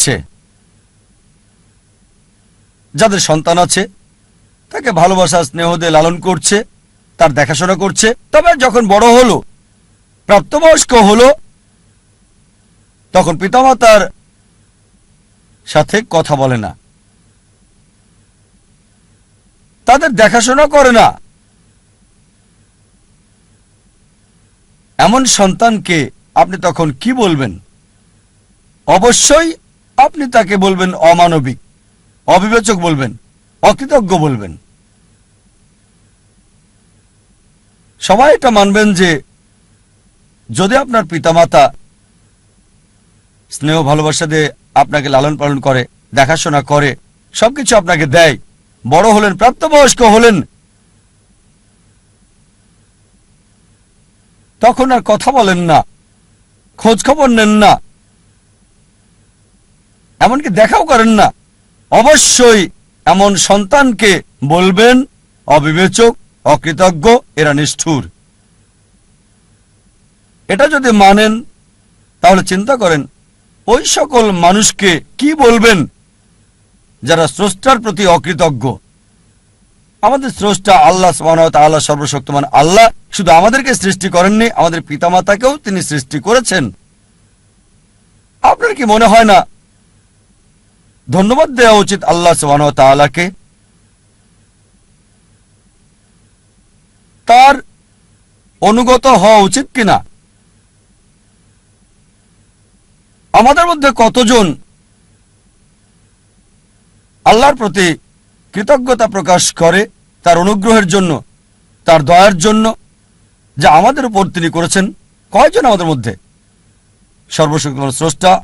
দিচ্ছে যাদের সন্তান আছে, তাকে ভালোবাসা, স্নেহ দিয়ে লালন করছে, তার দেখাশোনা করছে। তবে যখন বড় হলো, প্রাপ্তবয়স্ক হলো, তখন পিতামাতার সাথে কথা বলে না। তাদের দেখাশোনা করে না। এমন সন্তানকে আপনি তখন কি বলবেন? অবশ্যই আপনি তাকে বলবেন অমানবিক, অবিবেচক বলবেন, অকৃতজ্ঞ বলবেন। সবাই এটা মানবেন যে যদি আপনার পিতামাতা স্নেহ ভালোবাসা দিয়ে আপনাকে লালন পালন করে, দেখাশোনা করে, সবকিছু আপনাকে দেয়, বড় হলেন, প্রাপ্তবয়স্ক হলেন, তখন আর কথা বলেন না খোঁজ খবর নেন না এমনকি দেখাও করেন না। অবশ্যই এমন সন্তানকে বলবেন, অবিবেচক, অকৃতজ্ঞ, এরা নিষ্ঠুর। এটা যদি মানেন, তাহলে চিন্তা করেন, ওই সকল মানুষকে কি বলবেন যারা স্রষ্টার প্রতি অকৃতজ্ঞ? আমাদের স্রষ্টা আল্লাহ আল্লাহ সর্বশক্তমান আল্লাহ, শুধু আমাদেরকে সৃষ্টি করেননি, আমাদের পিতামাতাকেও তিনি সৃষ্টি করেছেন। আপনার কি মনে হয় না ধন্যবাদ দেওয়া উচিত আল্লাহ তাআলাকে। তার অনুগত হওয়া উচিত কিনা? আমাদের মধ্যে কতজন আল্লাহর প্রতি কৃতজ্ঞতা প্রকাশ করে তার অনুগ্রহের জন্য, তার দয়ার জন্য, যা আমাদের উপর তিনি করেছেন? কয়জন আমাদের মধ্যে? সর্বশক্তিমান স্রষ্টা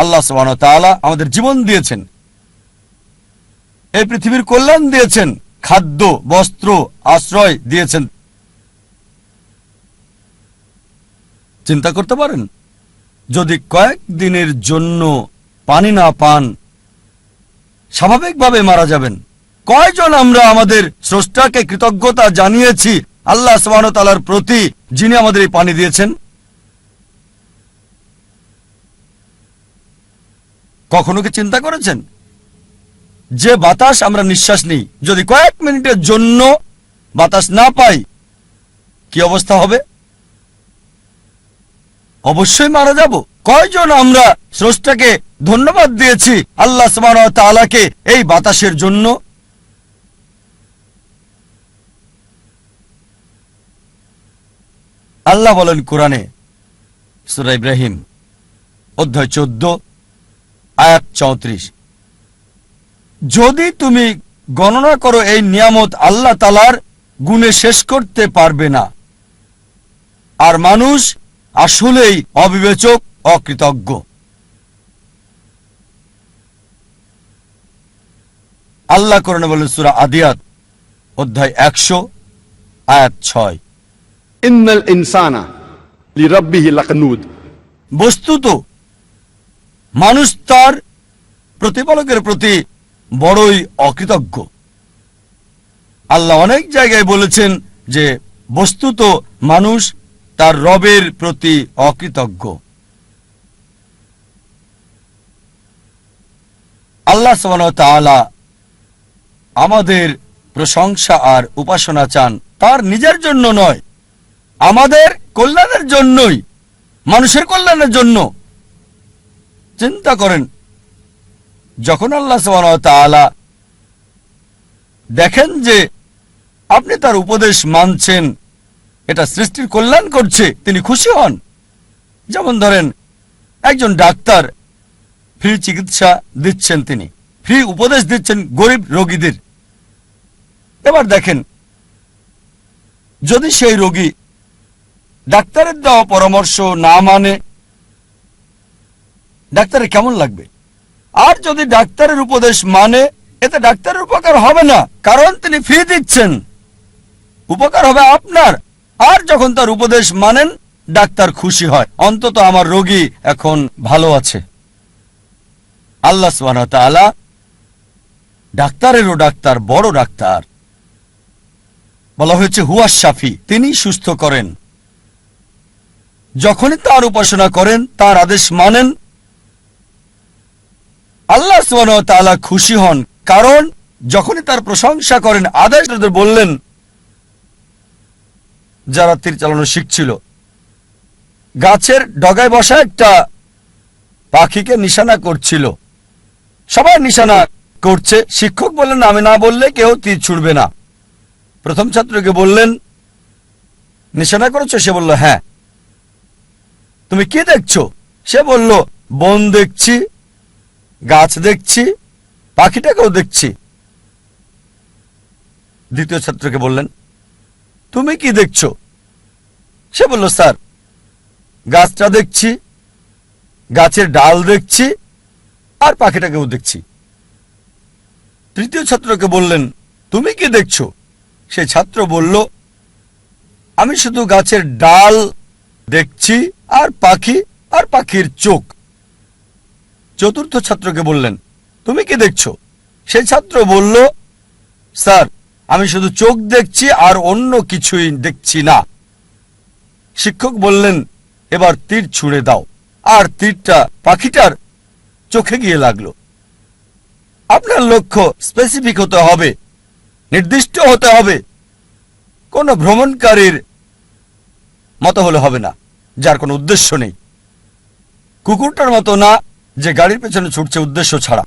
আল্লাহ তাআলা আমাদের জীবন দিয়েছেন। এই পৃথিবীর কল্যাণ দিয়েছেন, খাদ্য, বস্ত্র, আশ্রয় দিয়েছেন। চিন্তা করতে পারেন, যদি কয়েক দিনের জন্য পানি না পান, স্বাভাবিকভাবে মারা যাবেন। কয়জন আমরা আমাদের স্রষ্টাকে কৃতজ্ঞতা জানিয়েছি, আল্লাহ তাআলার প্রতি, যিনি আমাদের এই পানি দিয়েছেন? কখনো কি চিন্তা করেছেন? যে বাতাস আমরা নিঃশ্বাস নিই, যদি কয়েক মিনিটের জন্য বাতাস না পাই, কি অবস্থা হবে? অবশ্যই মারা যাব। কয়জন আমরা স্রষ্টাকে ধন্যবাদ দিয়েছি আল্লাহ তাআলাকে এই বাতাসের জন্য? আল্লাহ বলেন কোরআনে সুরা ইব্রাহিম অধ্যায় চোদ্দ আয়াত চৌত্রিশ। যদি তুমি গণনা করো এই নিয়ামত আল্লাহ তালার গুণে শেষ করতে পারবে না আর মানুষ আসলেই অবিবেচক অকৃতজ্ঞ। আল্লাহ করেন বলে সুরা আদিয়াত অধ্যায় একশো আয়াত ছয়। ইন্নাল ইনসানা বস্তুত মানুষ তার প্রতিপালকের প্রতি বড়ই অকৃতজ্ঞ। আল্লাহ অনেক জায়গায় বলেছেন যে, বস্তুত মানুষ তার রবের প্রতি অকৃতজ্ঞ। আল্লাহ তাআলা আমাদের প্রশংসা আর উপাসনা চান। তার নিজের জন্য নয়, আমাদের কল্যাণের জন্যই, মানুষের কল্যাণের জন্য। চিন্তা করেন। যখন আল্লাহ তাআলা দেখেন যে আপনি তার উপদেশ মানছেন, এটা সৃষ্টির কল্যাণ করছে, তিনি খুশি হন। যেমন ধরেন, একজন ডাক্তার ফ্রি চিকিৎসা দিচ্ছেন তিনি, ফ্রি উপদেশ দিচ্ছেন গরিব রোগীদের। এবার দেখেন, যদি সেই রোগী ডাক্তারের দেওয়া পরামর্শ না মানে ডাক্তারের কেমন লাগবে? আর যদি ডাক্তারের উপদেশ মানে এতে ডাক্তারের উপকার হবে না, কারণ তিনি ফি দিচ্ছেন। উপকার হবে আপনার। আর যখন তার উপদেশ মানেন, ডাক্তার খুশি হয়। অন্তত আমার রোগী এখন ভালো আছে। আল্লাহ তাআলা ডাক্তারেরও ডাক্তার, বড় ডাক্তার। বলা হয়েছে, হুয়া শাফি তিনি সুস্থ করেন। যখনই তার উপাসনা করেন, তার আদেশ মানেন সুবহানাহু ওয়া তাআলা খুশি হন। কারণ যখনই তার প্রশংসা করেন, আদেশ বললেন, যারা তীর চালানো শিখছিল, গাছের ডগায় বসা একটা পাখিকে নিশানা করছিল। সবাই নিশানা করছে। শিক্ষক বললেন, আমি না বললে কেউ তীর ছুড়বে না। প্রথম ছাত্রকে বললেন, নিশানা করেছ? সে বলল হ্যাঁ। তুমি কি দেখছ? সে বলল, বন দেখছি। গাছ দেখছি, পাখিটাকেও দেখছি। দ্বিতীয় ছাত্রকে বললেন, তুমি কি দেখছ? সে বলল, স্যার, গাছটা দেখছি, গাছের ডাল দেখছি, আর পাখিটাকেও দেখছি। তৃতীয় ছাত্রকে বললেন, তুমি কি দেখছ? সেই ছাত্র বলল, আমি শুধু গাছের ডাল দেখছি, আর পাখি, আর পাখির চোখ। চতুর্থ ছাত্রকে বললেন, তুমি কি দেখছ? সেই ছাত্র বলল, স্যার, আমি শুধু চোখ দেখছি আর অন্য কিছুই দেখছি না। শিক্ষক বললেন, এবার তীর ছুঁড়ে দাও। আর তীরটা পাখিটার চোখে গিয়ে লাগল। আপনার লক্ষ্য স্পেসিফিক হতে হবে, নির্দিষ্ট হতে হবে। কোনো ভ্রমণকারীর মতো হলে হবে না, যার কোনো উদ্দেশ্য নেই। কুকুরটার মতো না যে গাড়ির পেছনে ছুটছে উদ্দেশ্য ছাড়া।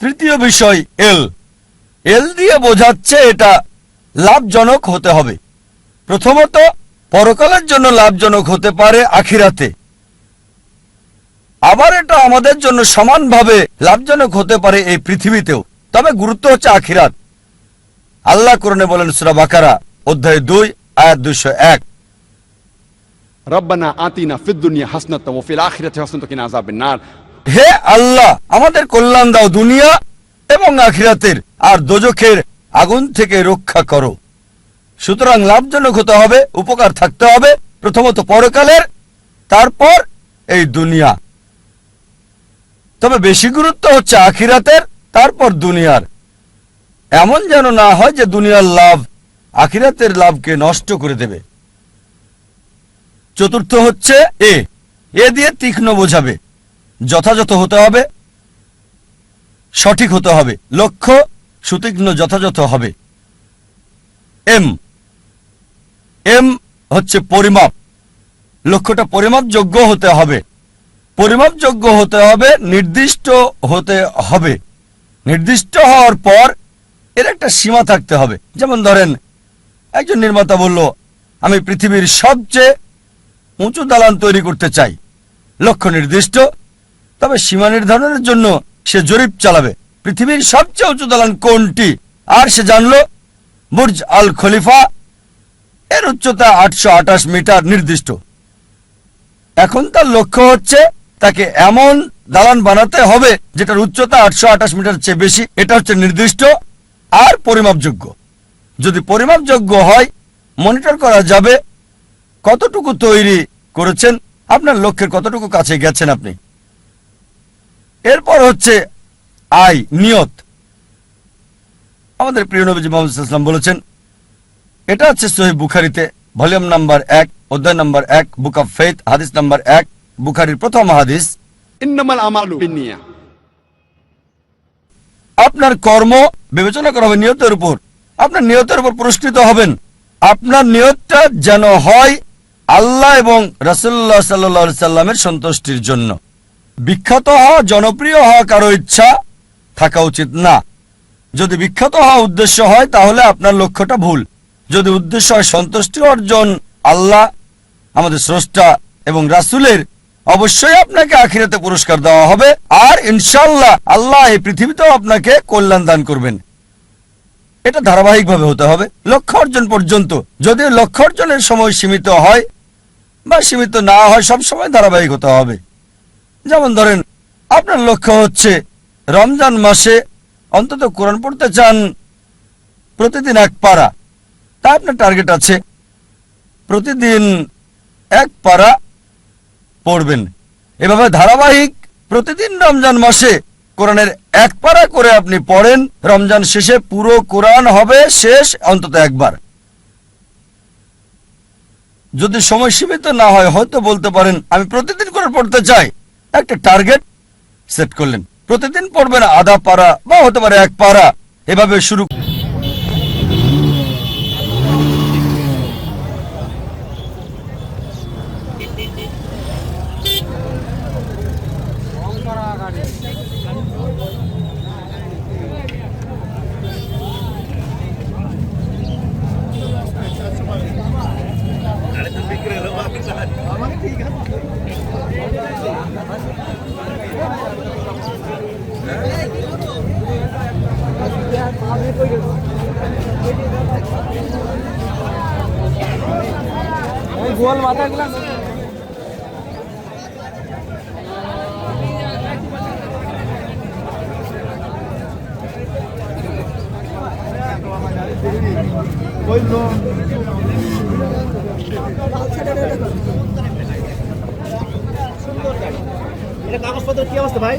তৃতীয় বিষয় এল এল দিয়ে বোঝাচ্ছে এটা লাভজনক হতে হবে। প্রথমত, পরকালের জন্য লাভজনক হতে পারে আখিরাতে। আবার এটা আমাদের জন্য সমানভাবে লাভজনক হতে পারে এই পৃথিবীতেও। তবে গুরুত্ব হচ্ছে আখিরাত। আল্লাহ করণে বলেন, সুরা বাকারা, অধ্যায় দুই, আয়াত দুইশো এক। রব্বানা আতিনা ফিদ্দুনিয়া হাসনাত ও ফিল আখিরাতে হাসনাত কিনা আযাবেন নার। হে আল্লাহ, আমাদের কল্যাণ দাও দুনিয়া এবং আখিরাতের, আর দোজখের আগুন থেকে রক্ষা করো। সুতরাং লাভজনক হতে হবে, উপকার থাকতে হবে, প্রথমত পরকালের, তারপর এই দুনিয়া। তবে বেশি গুরুত্ব হচ্ছে আখিরাতের, তারপর দুনিয়ার। এমন যেন না হয় যে দুনিয়ার লাভ আখিরাতের লাভকে নষ্ট করে দেবে। চতুর্থ হচ্ছে এ। এ দিয়ে তীক্ষ্ণ বোঝাবে। যথাযথ হতে হবে। সঠিক হতে হবে। লক্ষ্য, সুতীক্ষ্ণ, যথাযথ হবে। এম। এম হচ্ছে পরিমাপ। লক্ষ্যটা পরিমাপযোগ্য হতে হবে। পরিমাপযোগ্য হতে হবে, নির্দিষ্ট হতে হবে। নির্দিষ্ট হওয়ার পর এর একটা সীমা থাকতে হবে। যেমন ধরেন, একজন নির্মাতা বলল, আমি পৃথিবীর সবচেয়ে উঁচু দালান তৈরি করতে চাই। লক্ষ্য নির্দিষ্ট, তবে সীমা নির্ধারণের জন্য সে জরিপ চালাবে। পৃথিবীর সবচেয়ে উঁচু দালান কোনটি? আর সে জানল, বুর্জ আল খলিফা, এর উচ্চতা আটশো আঠাশ মিটার নির্দিষ্ট। এখন তার লক্ষ্য হচ্ছে, তাকে এমন দালান বানাতে হবে, যেটার উচ্চতা আটশো আটাশ মিটার চেয়ে বেশি, এটা হচ্ছে নির্দিষ্ট আর পরিমাপযোগ্য। যদি পরিমাপযোগ্য হয়, মনিটর করা যাবে কতটুকু তৈরি করেছেন? আপনার লক্ষ্যের কতটুকু কাছে গেছেন আপনি? এরপর হচ্ছে আয় নিয়ত। আমাদের প্রিয় নবীজি মোহাম্মদ বলেছেন এটা হচ্ছে সহিব বুখারিতে ভলিউম নাম্বার এক অধ্যায় নাম্বার এক বুক অফ ফেথ হাদিস নাম্বার এক বুখারির প্রথম হাদিস। আপনার কর্ম বিবেচনা করা হবে নিয়তের উপর। আপনার নিয়তের উপর পুরস্কৃত হবেন। আপনার নিয়তটা যেন হয় আল্লাহ এবং রাসুল্লাহ সাল্লা সাল্লামের সন্তুষ্টির জন্য। বিখ্যাত হওয়া, জনপ্রিয় হওয়া কারও ইচ্ছা থাকা উচিত না। যদি বিখ্যাত হওয়া উদ্দেশ্য হয়, তাহলে আপনার লক্ষ্যটা ভুল। যদি উদ্দেশ্য হয় সন্তুষ্টি অর্জন, আল্লাহ আমাদের স্রষ্টা এবং রাসুলের অবশ্যই আপনাকে আখিরাতে পুরস্কার দেওয়া হবে। আর ইনশাল্লাহ আল্লাহ এই পৃথিবীতেও আপনাকে কল্যাণ দান করবেন। এটা ধারাবাহিকভাবে হতে হবে। লক্ষ্য অর্জন পর্যন্ত। যদিও লক্ষ্য অর্জনের সময় সীমিত হয় বা সীমিত না হয় সব সময় ধারাবাহিক হতে হবে। যেমন ধরেন, আপনার লক্ষ্য হচ্ছে রমজান মাসে অন্তত কোরআন পড়তে চান প্রতিদিন এক পারা। তা আপনার টার্গেট আছে, প্রতিদিন এক পারা পড়বেন। এভাবে ধারাবাহিক প্রতিদিন রমজান মাসে কোরআনের এক পারা করে আপনি পড়েন। রমজান শেষে পুরো কোরআন হবে শেষ অন্তত একবার। যদি সময় সীমিত না হয়, হয়তো বলতে পারেন, আমি প্রতিদিন করে পড়তে চাই। একটা টার্গেট সেট করলেন। প্রতিদিন পড়বেন আধা পারা বা হতে পারে এক পারা। এভাবে শুরু গোল মাথা গুলা এটা কাগজপত্র কি অবস্থা ভাই?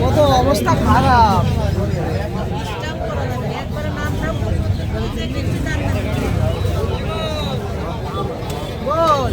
কত অবস্থা খারাপ। বল।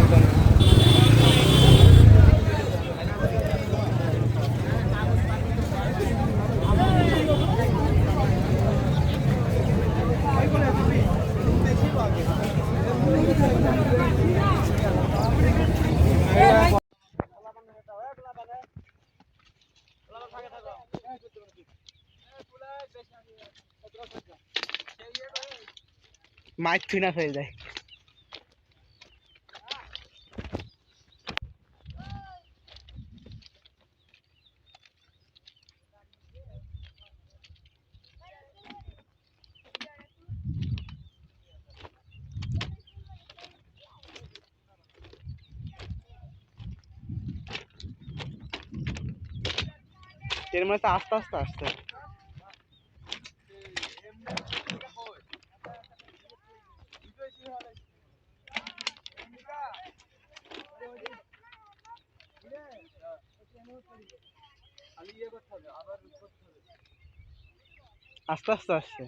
মাইক থুই না ফেলে যায় এর মধ্যে আস্তে আস্তে আসতে। আস্তে আস্তে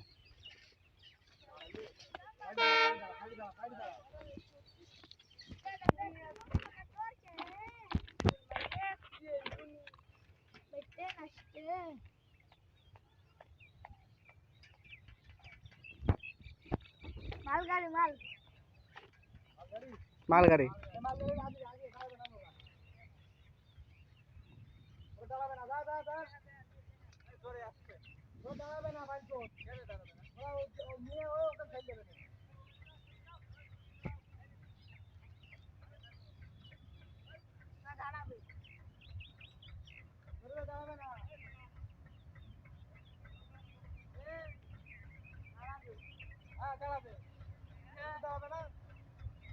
আসছে মালগাড়ি মাল মালগাড়ি দাঁড়াবে না ভাই তো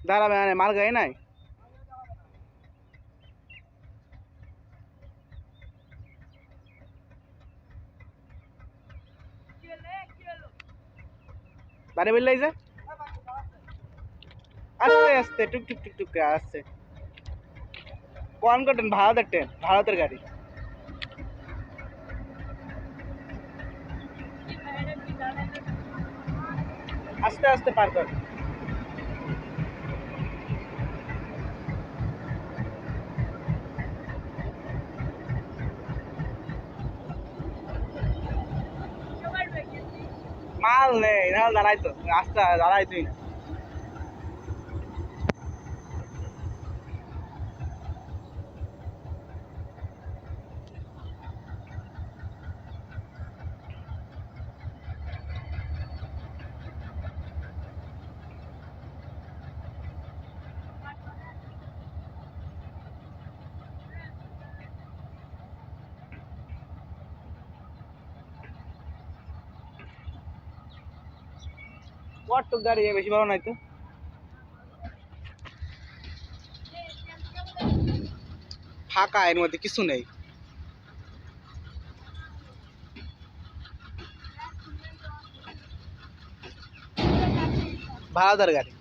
দাঁড়াবে মাল গায়ে নাই? বাড়ি বেরলাই যা আস্তে আস্তে, টুক টুক টুক টুক আসছে কোন কটেন ভারতের ট্রেন ভারতের গাড়ি। আস্তে আস্তে, পার কর। মাল নেই নাহলে দাঁড়াই তো রাস্তা দাঁড়াই তুই না। কত গাড়ি বেশি ভালো নাই তো। ফাঁকা, এর মধ্যে কিছু নেই। ভাড়াদার গাড়ি।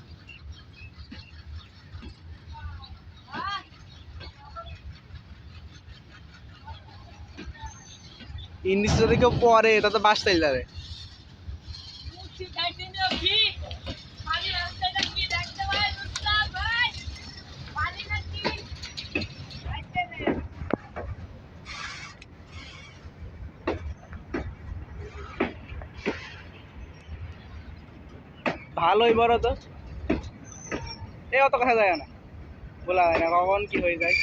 ইংলিশ যদি কেউ পরে তা তো বাস চাইল ভালোই বড় তো। এ, অত কথা যায় না। বলা যায় না, কখন কি হয়ে যায়।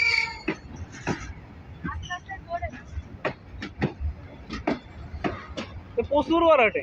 প্রচুর বড় ওঠে।